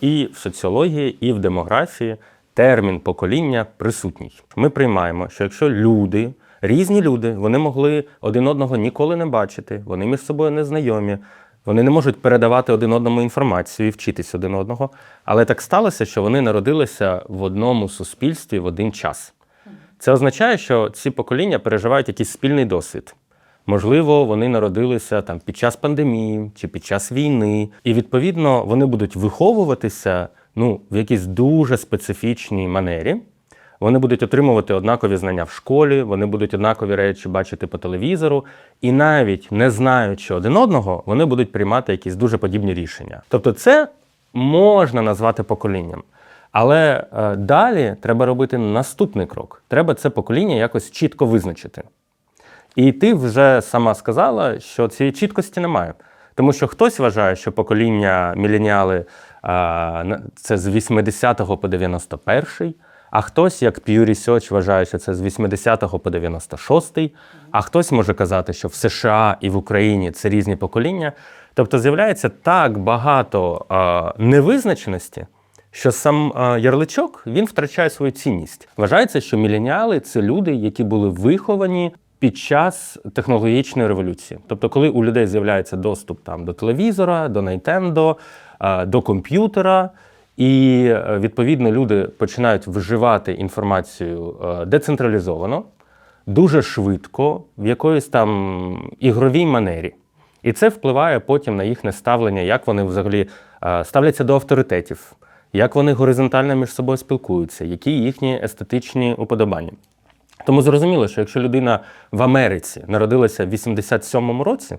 І в соціології, і в демографії термін покоління присутній. Ми приймаємо, що якщо люди, різні люди, вони могли один одного ніколи не бачити, вони між собою не знайомі, вони не можуть передавати один одному інформацію і вчитись один одного. Але так сталося, що вони народилися в одному суспільстві в один час. Це означає, що ці покоління переживають якийсь спільний досвід. Можливо, вони народилися там під час пандемії чи під час війни, і відповідно вони будуть виховуватися ну, в якійсь дуже специфічній манері. Вони будуть отримувати однакові знання в школі, вони будуть однакові речі бачити по телевізору, і навіть не знаючи один одного, вони будуть приймати якісь дуже подібні рішення. Тобто, це можна назвати поколінням. Але е, далі треба робити наступний крок. Треба це покоління якось чітко визначити. І ти вже сама сказала, що цієї чіткості немає. Тому що хтось вважає, що покоління міленіали на- це з 80 по 91, а хтось, як Pew Research, вважає, що це з 80 по 96, а хтось може казати, що в США і в Україні це різні покоління. Тобто з'являється так багато а, невизначеності, що сам а, ярличок він втрачає свою цінність. Вважається, що міленіали це люди, які були виховані під час технологічної революції. Тобто, коли у людей з'являється доступ там до телевізора, до Nintendo, до комп'ютера. І е, відповідно люди починають вживати інформацію е, децентралізовано, дуже швидко, в якоїсь там ігровій манері. І це впливає потім на їхнє ставлення, як вони взагалі е, ставляться до авторитетів, як вони горизонтально між собою спілкуються, які їхні естетичні уподобання. Тому зрозуміло, що якщо людина в Америці народилася в 87-му році,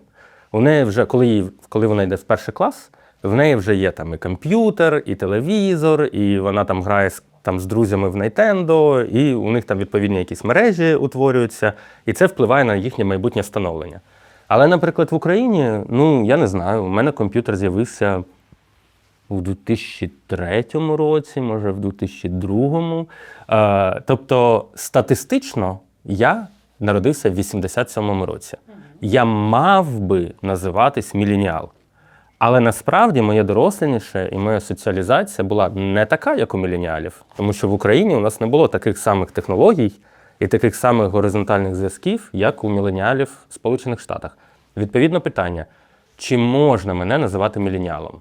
у неї вже, коли, їй, коли вона йде в перший клас, в неї вже є там і комп'ютер, і телевізор, і вона там грає там, з друзями в Nintendo, і у них там відповідні якісь мережі утворюються, і це впливає на їхнє майбутнє становлення. Але, наприклад, в Україні, ну я не знаю, у мене комп'ютер з'явився у 2003 році, може, в 2002. Е, тобто, статистично я народився в 87-му році. Я мав би називатись міленіал. Але насправді моє дорослініше і моя соціалізація була не така, як у міленіалів, тому що в Україні у нас не було таких самих технологій і таких самих горизонтальних зв'язків, як у міленіалів в Сполучених Штатах. Відповідно, питання: чи можна мене називати міленіалом?